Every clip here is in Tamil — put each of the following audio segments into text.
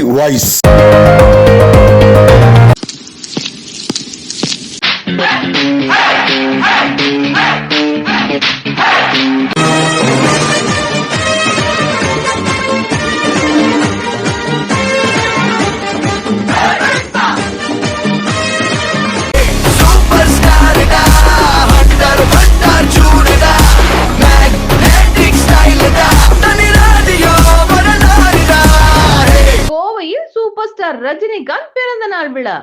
கோவை ஸ்டார் ரஜினிகாந்த் பிறந்த நாள் விழா.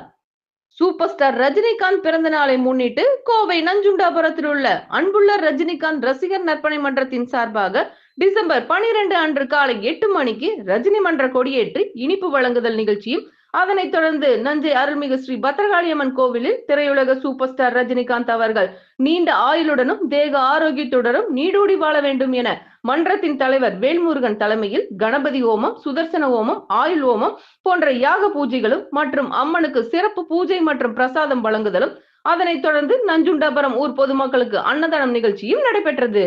சூப்பர் ஸ்டார் ரஜினிகாந்த் பிறந்த நாளை முன்னிட்டு கோவை நஞ்சுண்டாபுரத்தில் உள்ள அன்புள்ள ரஜினிகாந்த் ரசிகர் நற்பணி மன்றத்தின் சார்பாக டிசம்பர் பனிரெண்டு அன்று காலை எட்டு மணிக்கு ரஜினி மன்ற கொடியேற்றி இனிப்பு வழங்குதல் நிகழ்ச்சியும் அதனைத் தொடர்ந்து நஞ்சை அருள்மிகு ஸ்ரீ பத்ரகாளியம்மன் கோவிலில் திரையுலக சூப்பர் ஸ்டார் ரஜினிகாந்த் அவர்கள் நீண்ட ஆயுளுடனும் தேக ஆரோக்கியத்துடனும் நீடூடி வாழ வேண்டும் என மன்றத்தின் தலைவர் வேல்முருகன் தலைமையில் கணபதி ஓமம் சுதர்சன ஓமம் ஆயுள் ஹோமம் போன்ற யாக பூஜைகளும் மற்றும் அம்மனுக்கு சிறப்பு பூஜை மற்றும் பிரசாதம் வழங்குதலும் அதனைத் தொடர்ந்து நஞ்சுண்டாபுரம் ஊர் பொதுமக்களுக்கு அன்னதானம் நிகழ்ச்சியும் நடைபெற்றது.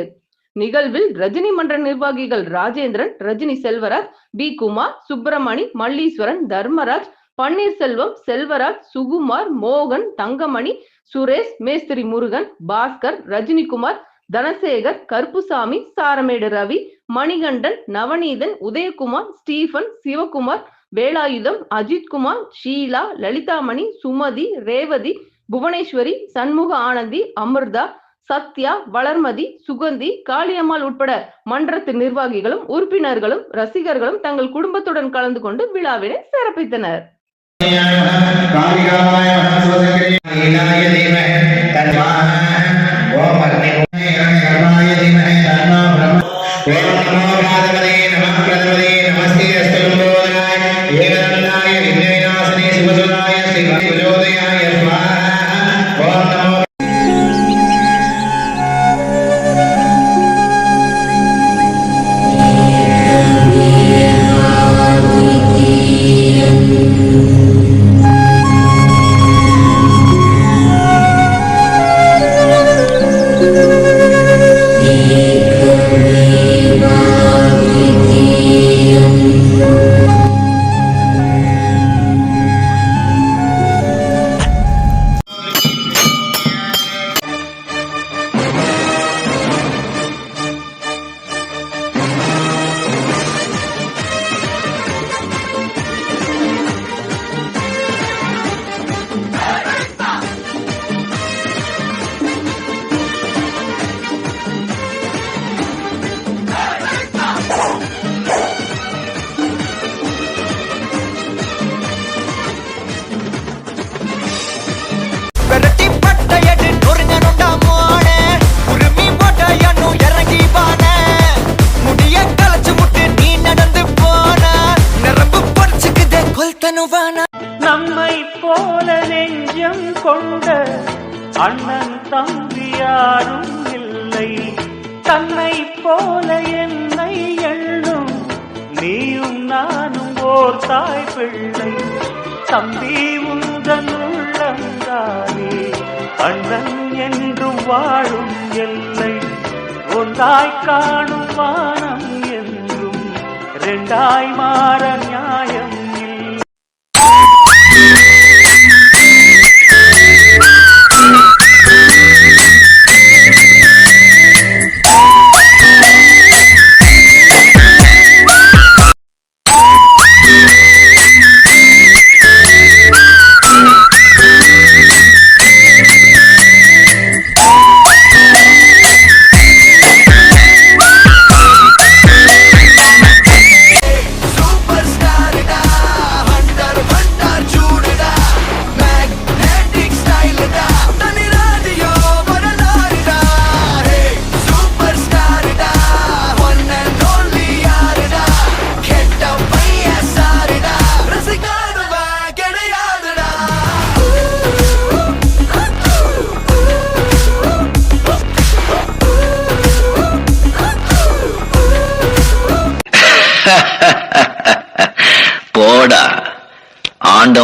நிகழ்வில் ரஜினி மன்ற நிர்வாகிகள் ராஜேந்திரன் ரஜினி செல்வராஜ் பி. குமார் சுப்பிரமணி மல்லீஸ்வரன் தர்மராஜ் பன்னீர்செல்வம் செல்வராஜ் சுகுமார் மோகன் தங்கமணி சுரேஷ் மேஸ்திரி முருகன் பாஸ்கர் ரஜினிகுமார் தனசேகர் கருப்புசாமி சாரமேடு ரவி மணிகண்டன் நவநீதன் உதயகுமார் ஸ்டீபன் சிவகுமார் வேலாயுதம் அஜித்குமார் ஷீலா லலிதாமணி சுமதி ரேவதி புவனேஸ்வரி சண்முக ஆனந்தி அமிர்தா சத்யா வளர்மதி சுகந்தி காளியம்மாள் உட்பட மன்றத்து நிர்வாகிகளும் உறுப்பினர்களும் ரசிகர்களும் தங்கள் குடும்பத்துடன் கலந்து கொண்டு விழாவினை சிறப்பித்தனர். ஓம் நமோ நமஸ்தே பொறிச்சுக்குதே நம்மை போல நெஞ்சம் கொண்ட அண்ணன் தம்பி யாரும் இல்லை. தன்னை போல என்னை எண்ணும் நீயும் நானும் ஓர் தாய் பிள்ளை. தம்பி உந்தன் உள்ளந்தானே அண்ணன் என்று வாழும் எல்லை. ஒன்றாய் காணும் வானம் என்றும் ரெண்டாய் மாற நியாயம்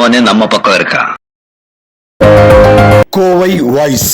ஆண்டவனே நம்ம பக்கம் இருக்கான் கோவை வாய்ஸ்